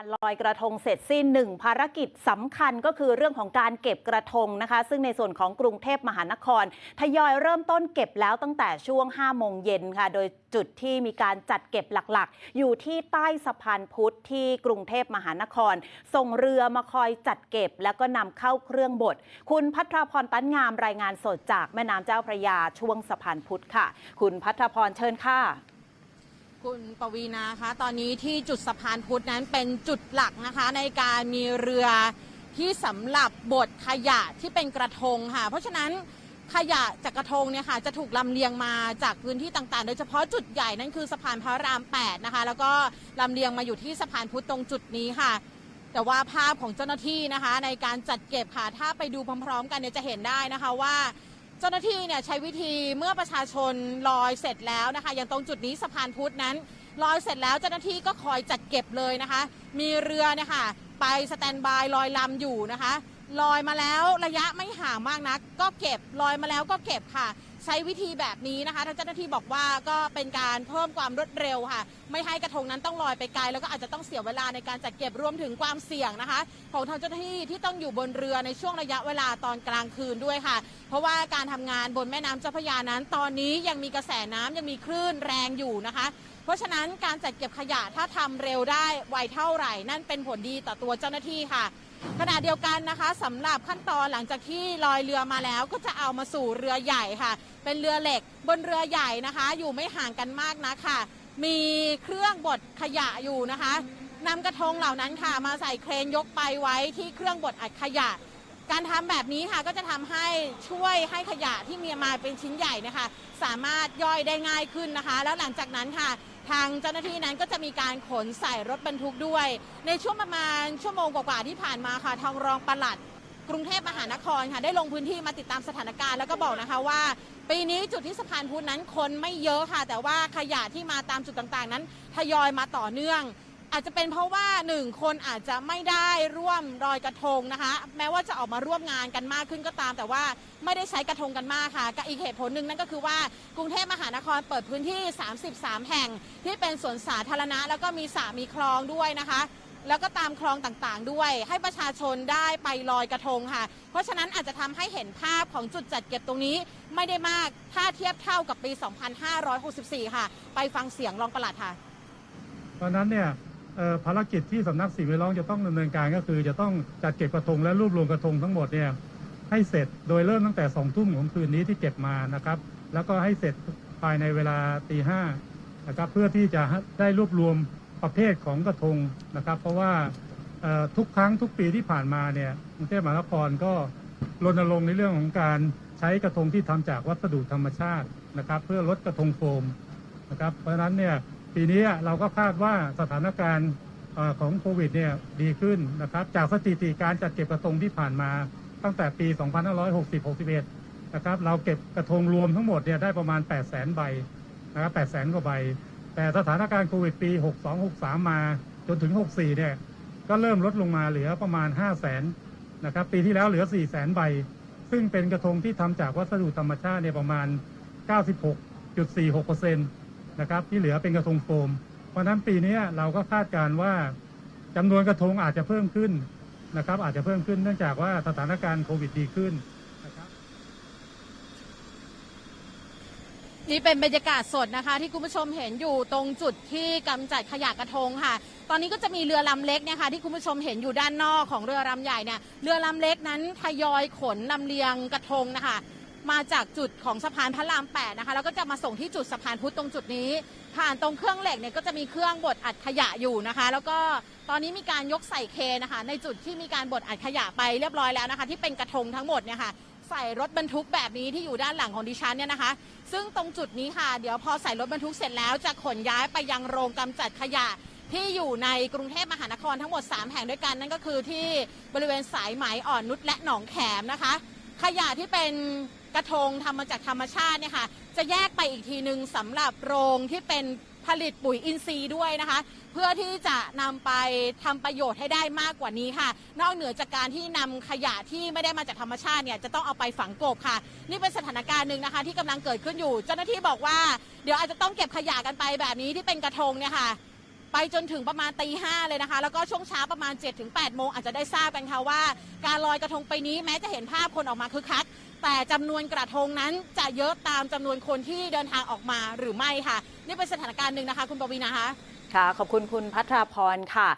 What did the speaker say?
การลอยกระทงเสร็จสิ้นหนึ่งภารกิจสำคัญก็คือเรื่องของการเก็บกระทงนะคะ ซึ่งในส่วนของกรุงเทพมหานคร ทยอยเริ่มต้นเก็บแล้วตั้งแต่ช่วง 5 โมงเย็นค่ะ โดยจุดที่มีการจัดเก็บหลักๆ อยู่ที่ใต้สะพานพุทธที่กรุงเทพมหานคร ส่งเรือมาคอยจัดเก็บ แล้วก็นำเข้าเครื่องบด คุณพัทรพรตั้นงามรายงานสดจากแม่น้ำเจ้าพระยาช่วงสะพานพุทธค่ะ คุณพัทรพรเชิญค่ะ คุณปวีนาคะตอนนี้ที่จุดสะพานพุทธนั้นเป็นจุดหลักนะคะ ในการมีเรือที่สำหรับบดขยะที่เป็นกระทงค่ะ เพราะฉะนั้นขยะจากกระทงเนี่ยค่ะจะถูกลำเลียงมาจากพื้นที่ต่างๆ โดยเฉพาะจุดใหญ่นั่นคือสะพานพระราม 8 นะคะ แล้วก็ลำเลียงมาอยู่ที่สะพานพุทธตรงจุดนี้ค่ะ แต่ว่าภาพของเจ้าหน้าที่นะคะ ในการจัดเก็บค่ะถ้าไปดูพร้อมๆ กันเนี่ยจะเห็นได้นะคะว่า เจ้าหน้าที่เนี่ยใช้วิธีเมื่อประชาชนลอยเสร็จแล้วนะคะอย่างตรงจุดนี้สะพานพุทธนั้นลอยเสร็จแล้วเจ้าหน้าที่ก็คอยจัดเก็บเลยนะคะ มีเรือเนี่ยค่ะไปสแตนบายลอยลำอยู่นะคะลอยมาแล้วระยะไม่ห่างมากนัก ก็เก็บลอยมาแล้วก็เก็บค่ะ ใช้วิธีแบบนี้นะคะทางเจ้าหน้าที่บอกว่าก็เป็นการเพิ่มความรวดเร็วค่ะ ไม่ให้กระทงนั้นต้องลอยไปไกล แล้วก็อาจจะต้องเสียเวลาในการจัดเก็บรวมถึงความเสี่ยงนะคะ ของทางเจ้าหน้าที่ที่ต้องอยู่บนเรือในช่วงระยะเวลาตอนกลางคืนด้วยค่ะ เพราะว่าการทำงานบนแม่น้ำเจ้าพระยานั้น ตอนนี้ยังมีกระแสน้ำยังมีคลื่นแรงอยู่นะคะเพราะฉะนั้นการจัดเก็บขยะถ้าทำเร็วได้ไวเท่าไหร่ นั่นเป็นผลดีต่อตัวเจ้าหน้าที่ค่ะ ขณะเดียวกันนะคะสำหรับขั้นตอนหลังจากที่ลอยเรือมาแล้วก็จะเอามาสู่เรือใหญ่ค่ะ เป็นเรือเหล็กบนเรือใหญ่นะคะ อยู่ไม่ห่างกันมากนะค่ะ มีเครื่องบดขยะอยู่นะคะนำกระทงเหล่านั้นค่ะ มาใส่เครนยกไปไว้ที่เครื่องบดอัดขยะ การทำแบบนี้ค่ะก็จะทำให้ช่วยให้ขยะที่มีมาเป็นชิ้นใหญ่นะคะ สามารถย่อยได้ง่ายขึ้นนะคะ แล้วหลังจากนั้นค่ะ ทางเจ้าหน้าที่นั้นก็จะมีการขนใส่รถบรรทุกด้วย ในช่วงประมาณชั่วโมงกว่าๆที่ผ่านมาค่ะทางรองปลัดกรุงเทพมหานครค่ะได้ลงพื้นที่มาติดตามสถานการณ์แล้วก็บอกนะคะว่า ปีนี้จุดที่สะพานพุทธนั้นคนไม่เยอะค่ะ แต่ว่าขยะที่มาตามจุดต่างๆ นั้นทยอยมาต่อเนื่อง อาจจะเป็นเพราะว่าหนึ่งคนอาจจะไม่ได้ร่วมรอยกระทงนะคะ แม้ว่าจะออกมาร่วมงานกันมากขึ้นก็ตาม แต่ว่าไม่ได้ใช้กระทงกันมากค่ะกับอีกเหตุผลหนึ่งนั่นก็คือว่ากรุงเทพมหานครเปิดพื้นที่ 33 แห่ง ที่เป็นสวนสาธารณะ แล้วก็มีสระมีคลองด้วยนะคะ แล้วก็ตามคลองต่างๆ ด้วย ให้ประชาชนได้ไปลอยกระทงค่ะ เพราะฉะนั้นอาจจะทำให้เห็นภาพของจุดจัดเก็บตรงนี้ไม่ได้มากถ้าเทียบเท่ากับปี 2564 ค่ะ ไปฟังเสียงรองปลัดค่ะตอนนั้นเนี่ย ภารกิจที่สำนักสิ่งแวดล้อมจะต้องดำเนินการก็คือ จะต้องจัดเก็บกระทงและรวบรวมกระทงทั้งหมดเนี่ยให้เสร็จโดยเริ่มตั้งแต่สองทุ่มของคืนนี้ที่เก็บมานะครับ แล้วก็ให้เสร็จภายในเวลาตีห้านะครับเพื่อที่จะได้รวบรวมประเภทของกระทงนะครับ เพราะว่าทุกครั้งทุกปีที่ผ่านมาเนี่ยกรุงเทพมหานครก็รณรงค์ในเรื่องของการใช้กระทงที่ทำจากวัสดุธรรมชาตินะครับ เพื่อลดกระทงโฟมนะครับเพราะฉะนั้นเนี่ย ปีนี้เราก็คาดว่าสถานการณ์ของโควิดเนี่ยดีขึ้นนะครับ จากสถิติการจัดเก็บกระทงที่ผ่านมาตั้งแต่ปี 2560-61 นะครับ เราเก็บกระทงรวมทั้งหมดเนี่ยได้ประมาณ 8 0 0 0 0 0 ใบนะครับ8 0 0 0 0 0 กว่าใบ แต่สถานการณ์โควิดปี 62-63 มาจนถึง 64 เนี่ย ก็เริ่มลดลงมาเหลือประมาณ 5 0 0 0 0 0 นะครับ ปีที่แล้วเหลือ 4 0 0 0 0 0 ใบ ซึ่งเป็นกระทงที่ทำจากวัสดุธรรมชาติเนี่ยประมาณ 96.46% นะครับที่เหลือเป็นกระทงโฟม เพราะฉะนั้นปีนี้เราก็คาดการว่าจำนวนกระทงอาจจะเพิ่มขึ้นนะครับ อาจจะเพิ่มขึ้นเนื่องจากว่าสถานการณ์โควิดดีขึ้นนี่เป็นบรรยากาศสดนะคะ ที่คุณผู้ชมเห็นอยู่ตรงจุดที่กำจัดขยะกระทงค่ะ ตอนนี้ก็จะมีเรือลำเล็กเนี่ยค่ะที่คุณผู้ชมเห็นอยู่ด้านนอกของเรือลำใหญ่เนี่ยเรือลำเล็กนั้นทยอยขนลำเลียงกระทงนะคะ มาจากจุดของสะพานพระราม8นะคะแล้วก็จะมาส่งที่จุดสะพานพุทธตรงจุดนี้ ผ่านตรงเครื่องเหล็กเนี่ยก็จะมีเครื่องบดอัดขยะอยู่นะคะ แล้วก็ตอนนี้มีการยกใส่เคนะคะ ในจุดที่มีการบดอัดขยะไปเรียบร้อยแล้วนะคะ ที่เป็นกระทงทั้งหมดเนี่ยค่ะใส่รถบรรทุกแบบนี้ที่อยู่ด้านหลังของดิฉันเนี่ยนะคะ ซึ่งตรงจุดนี้ค่ะ เดี๋ยวพอใส่รถบรรทุกเสร็จแล้วจะขนย้ายไปยังโรงกำจัดขยะที่อยู่ในกรุงเทพมหานครทั้งหมด 3 แห่งด้วยกันนั่นก็คือที่บริเวณสายไหมอ่อนนุชและหนองแขมนะคะ ขยะที่เป็นกระทงทำมาจากธรรมชาติเนี่ยค่ะ จะแยกไปอีกทีหนึ่งสำหรับโรงที่เป็นผลิตปุ๋ยอินทรีย์ด้วยนะคะ เพื่อที่จะนำไปทำประโยชน์ให้ได้มากกว่านี้ค่ะ นอกเหนือจากการที่นำขยะที่ไม่ได้มาจากธรรมชาติเนี่ยจะต้องเอาไปฝังกบค่ะ นี่เป็นสถานการณ์หนึ่งนะคะ ที่กำลังเกิดขึ้นอยู่ เจ้าหน้าที่บอกว่า เดี๋ยวอาจจะต้องเก็บขยะกันไปแบบนี้ที่เป็นกระทงเนี่ยค่ะ ไปจนถึงประมาณตีห้าเลยนะคะ แล้วก็ช่วงเช้าประมาณ7จ็ถึงแโมงอาจจะได้ทราบกันค่ะว่า การลอยกระทงไปนี้แม้จะเห็นภาพคนออกมาคึกคักแต่จำนวนกระทงนั้นจะเยอะตามจำนวนคนที่เดินทางออกมาหรือไม่ค่ะ นี่เป็นสถานการณ์หนึ่งนะคะ คุณปวีนาคะค่ะ ขอบคุณคุณพัทราพรค่ะ